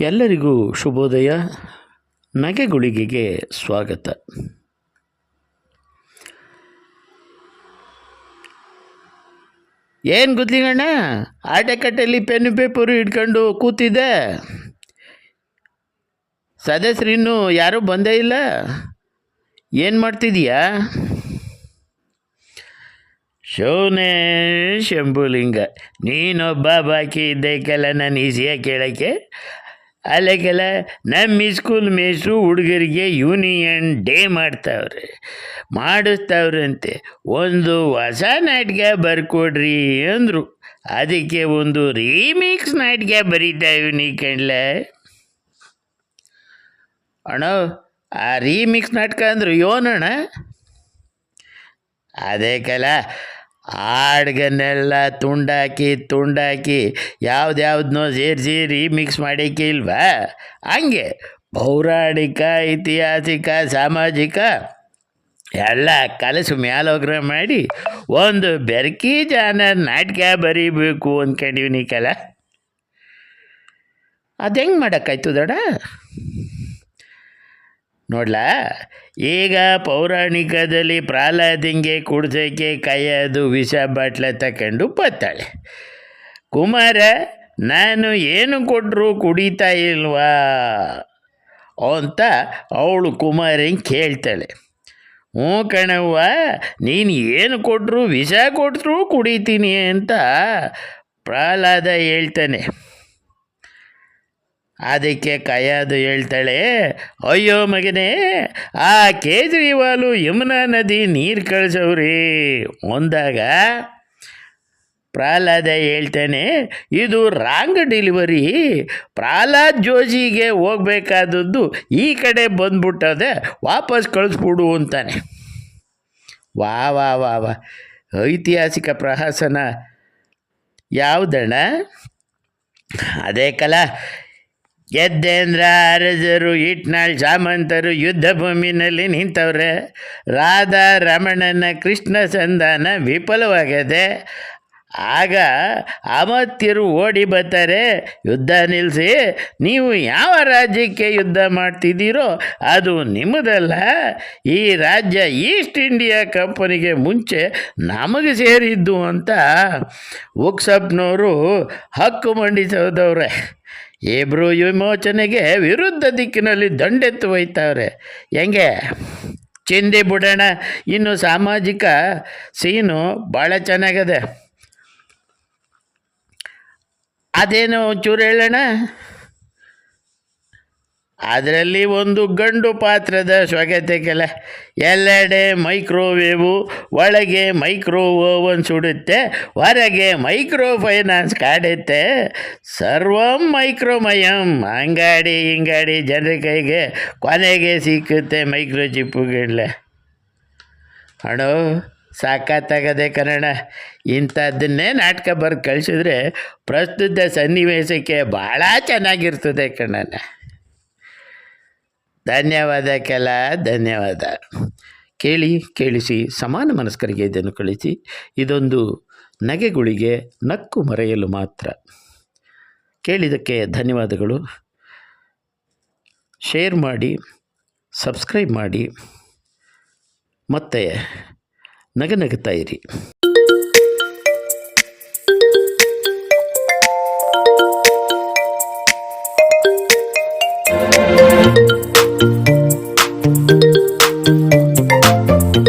ಎಲ್ಲರಿಗೂ ಶುಭೋದಯ. ನಗೆಗುಳಿಗೆಗೆ ಸ್ವಾಗತ. ಏನು ಗುದ್ಲಿಗಣ್ಣ? ಆಟೆಕಟ್ಟೆಯಲ್ಲಿ ಪೆನ್ನು ಪೇಪರು ಇಟ್ಕೊಂಡು ಕೂತಿದ್ದೆ. ಸದಸ್ಯರು ಇನ್ನೂ ಯಾರೂ ಬಂದೇ ಇಲ್ಲ. ಏನು ಮಾಡ್ತಿದೀಯಾ ಶೋನೇ ಶಂಭುಲಿಂಗ, ನೀನೊಬ್ಬ ಬಾಕಿ ಇದ್ದಕ್ಕೆಲ್ಲ ನಾನು ಈಸಿಯಾಗಿ ಕೇಳೋಕ್ಕೆ. ಅಲ್ಲಕ್ಕೆಲ್ಲ ನಮ್ಮ ಸ್ಕೂಲ್ ಮೇಸು ಹುಡುಗರಿಗೆ ಯೂನಿಯನ್ ಡೇ ಮಾಡ್ತಾವ್ರೆ. ಮಾಡಿಸ್ತಾವ್ರಂತೆ. ಒಂದು ಹೊಸ ನಾಟಕ ಬರ್ಕೊಡ್ರಿ ಅಂದರು. ಅದಕ್ಕೆ ಒಂದು ರೀಮಿಕ್ಸ್ ನಾಟಕ ಬರೀತಾ ಇವನಿ ಕಣ್ಲೆ. ಅಣ್ಣ, ಆ ರೀಮಿಕ್ಸ್ ನಾಟಕ ಅಂದ್ರೆ ಯೋನಣ್ಣ ಅದೇ ಕಲ. ಹಾಡ್ಗನ್ನೆಲ್ಲ ತುಂಡಾಕಿ ತುಂಡಾಕಿ ಯಾವ್ದ್ಯಾವ್ದನ್ನೋ ಸೇರಿ ರೀಮಿಕ್ಸ್ ಮಿಕ್ಸ್ ಇಲ್ವಾ? ಹಂಗೆ ಪೌರಾಣಿಕ, ಐತಿಹಾಸಿಕ, ಸಾಮಾಜಿಕ ಎಲ್ಲ ಕಲಸು ಮ್ಯಾಲೋಗ್ರ ಮಾಡಿ ಒಂದು ಬೆರ್ಕಿ ಜಾನ ನಾಟಕ ಬರೀಬೇಕು ಅಂದ್ಕೊಂಡಿವ್ನಿ ಕಲ. ಅದು ಹೆಂಗೆ ಮಾಡೋಕ್ಕಾಯ್ತು ದಡ ನೋಡ್ಲಾ? ಈಗ ಪೌರಾಣಿಕದಲ್ಲಿ ಪ್ರಹ್ಲಾದಿಂಗೆ ಕುಡ್ಸೋಕ್ಕೆ ಕೈಯದು ವಿಷ ಬಾಟ್ಲ ತಕೊಂಡು ಬತ್ತಾಳೆ ಕುಮಾರ, ನಾನು ಏನು ಕೊಟ್ಟರು ಕುಡಿತಾ ಇಲ್ವಾ? ಅಂತ ಅವಳು ಕುಮಾರಂಗೆ ಕೇಳ್ತಾಳೆ. ಹ್ಞೂ ಕಣವ್ವ, ನೀನು ಏನು ಕೊಟ್ಟರು ವಿಷ ಕೊಟ್ಟರು ಕುಡಿತೀನಿ ಅಂತ ಪ್ರಹ್ಲಾದ ಹೇಳ್ತಾನೆ. ಅದಕ್ಕೆ ಕಯಾದು ಹೇಳ್ತಾಳೆ, ಅಯ್ಯೋ ಮಗನೇ, ಆ ಕೇಜ್ರಿವಾಲು ಯಮುನಾ ನದಿ ನೀರು ಕಳಿಸವ್ರಿ. ಒಂದಾಗ ಪ್ರಹ್ಲಾದ ಹೇಳ್ತಾನೆ, ಇದು ರಾಂಗ್ ಡೆಲಿವರಿ. ಪ್ರಹ್ಲಾದ್ ಜೋಜಿಗೆ ಹೋಗ್ಬೇಕಾದದ್ದು ಈ ಕಡೆ ಬಂದ್ಬಿಟ್ಟದೆ, ವಾಪಸ್ ಕಳಿಸ್ಬಿಡು ಅಂತಾನೆ. ವಾ ವಾ ವಾ ವಾ. ಐತಿಹಾಸಿಕ ಪ್ರಹಸನ ಯಾವುದಣ್ಣ? ಅದೇ ಕಲ. ಗೆದ್ದೇಂದ್ರ ಅರಜರು ಇಟ್ನಾಳ್ ಸಾಮಂತರು ಯುದ್ಧ ಭೂಮಿನಲ್ಲಿ ನಿಂತವ್ರೆ. ರಾಧಾ ರಮಣನ ಕೃಷ್ಣ ಸಂಧಾನ ವಿಫಲವಾಗಿದೆ ಆಗ ಅಮತ್ಯರು ಓಡಿ ಬರ್ತಾರೆ. ಯುದ್ಧ ನಿಲ್ಲಿಸಿ ನೀವು ಯಾವ ರಾಜ್ಯಕ್ಕೆ ಯುದ್ಧ ಮಾಡ್ತಿದ್ದೀರೋ ಅದು ನಿಮ್ಮದಲ್ಲ. ಈ ರಾಜ್ಯ ಈಸ್ಟ್ ಇಂಡಿಯಾ ಕಂಪನಿಗೆ ಮುಂಚೆ ನಮಗೆ ಸೇರಿದ್ದು ಅಂತ ಉಕ್ಸಪ್ನವರು ಹಕ್ಕು ಮಂಡಿಸೋದವ್ರೆ. ಇಬ್ರು ವಿಮೋಚನೆಗೆ ವಿರುದ್ಧ ದಿಕ್ಕಿನಲ್ಲಿ ದಂಡೆತ್ತು ಒಯ್ತಾವ್ರೆ. ಹೆಂಗೆ? ಚಿಂದಿ ಬಿಡೋಣ. ಇನ್ನು ಸಾಮಾಜಿಕ ಸೀನು ಭಾಳ ಚೆನ್ನಾಗದೆ. ಅದೇನು ಒಂಚೂರು ಹೇಳೋಣ? ಅದರಲ್ಲಿ ಒಂದು ಗಂಡು ಪಾತ್ರದ ಸ್ವಗತೆಗೆಲ್ಲ ಎಲ್ಲೆಡೆ ಮೈಕ್ರೋವೇವು, ಒಳಗೆ ಮೈಕ್ರೋ ಓವನ್ ಸುಡುತ್ತೆ, ಹೊರಗೆ ಮೈಕ್ರೋ ಫೈನಾನ್ಸ್ ಕಾಡುತ್ತೆ. ಸರ್ವಂ ಮೈಕ್ರೋಮಯಂ. ಅಂಗಾಡಿ ಹಿಂಗಾಡಿ ಜನರ ಕೈಗೆ ಕೊನೆಗೆ ಸಿಕ್ಕುತ್ತೆ ಮೈಕ್ರೋ ಚಿಪ್ಪುಗಳೇ ಅಣೋ ಸಾಕತ್ತಾಗದೆ ಕನ್ನಡ. ಇಂಥದ್ದನ್ನೇ ನಾಟಕ ಬರೆದು ಕಳಿಸಿದ್ರೆ ಪ್ರಸ್ತುತ ಸನ್ನಿವೇಶಕ್ಕೆ ಭಾಳ ಚೆನ್ನಾಗಿರ್ತದೆ ಕಣ್ಣನ ಧನ್ಯವಾದ ಕೆಲ ಧನ್ಯವಾದ. ಕೇಳಿ, ಕೇಳಿಸಿ, ಸಮಾನ ಮನಸ್ಕರಿಗೆ ಇದನ್ನು ಕಳಿಸಿ. ಇದೊಂದು ನಗೆಗುಳಿಗೆ ನಕ್ಕು ಮರೆಯಲು ಮಾತ್ರ. ಕೇಳಿದ್ದಕ್ಕೆ ಧನ್ಯವಾದಗಳು. ಶೇರ್ ಮಾಡಿ, ಸಬ್ಸ್ಕ್ರೈಬ್ ಮಾಡಿ. ಮತ್ತು ನಗನಗುತ್ತಾ ಇರಿ.